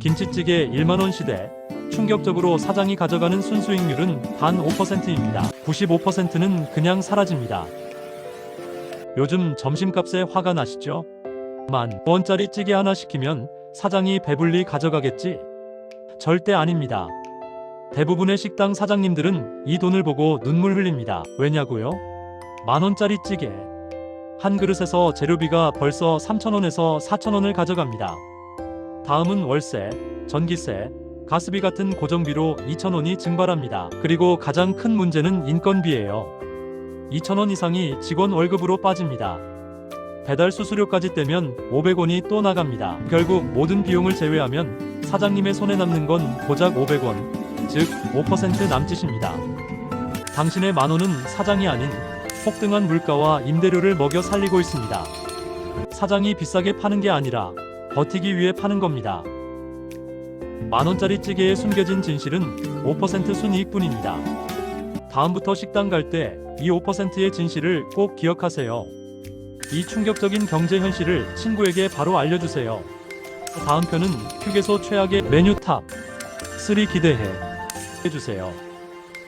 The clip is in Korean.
김치찌개 1만원 시대. 충격적으로 사장이 가져가는 순수익률은 단 5%입니다. 95%는 그냥 사라집니다. 요즘 점심값에 화가 나시죠? 만 원짜리 찌개 하나 시키면 사장이 배불리 가져가겠지? 절대 아닙니다. 대부분의 식당 사장님들은 이 돈을 보고 눈물 흘립니다. 왜냐고요? 만 원짜리 찌개. 한 그릇에서 재료비가 벌써 3,000원에서 4,000원을 가져갑니다. 다음은 월세, 전기세, 가스비 같은 고정비로 2,000원이 증발합니다. 그리고 가장 큰 문제는 인건비예요. 2,000원 이상이 직원 월급으로 빠집니다. 배달 수수료까지 떼면 500원이 또 나갑니다. 결국 모든 비용을 제외하면 사장님의 손에 남는 건 고작 500원, 즉 5% 남짓입니다. 당신의 만원은 사장이 아닌 폭등한 물가와 임대료를 먹여 살리고 있습니다. 사장이 비싸게 파는 게 아니라 버티기 위해 파는 겁니다. 만원짜리 찌개에 숨겨진 진실은 5% 순이익뿐입니다. 다음부터 식당 갈 때 이 5%의 진실을 꼭 기억하세요. 이 충격적인 경제 현실을 친구에게 바로 알려주세요. 다음 편은 휴게소 최악의 메뉴 탑 3 기대해 해주세요.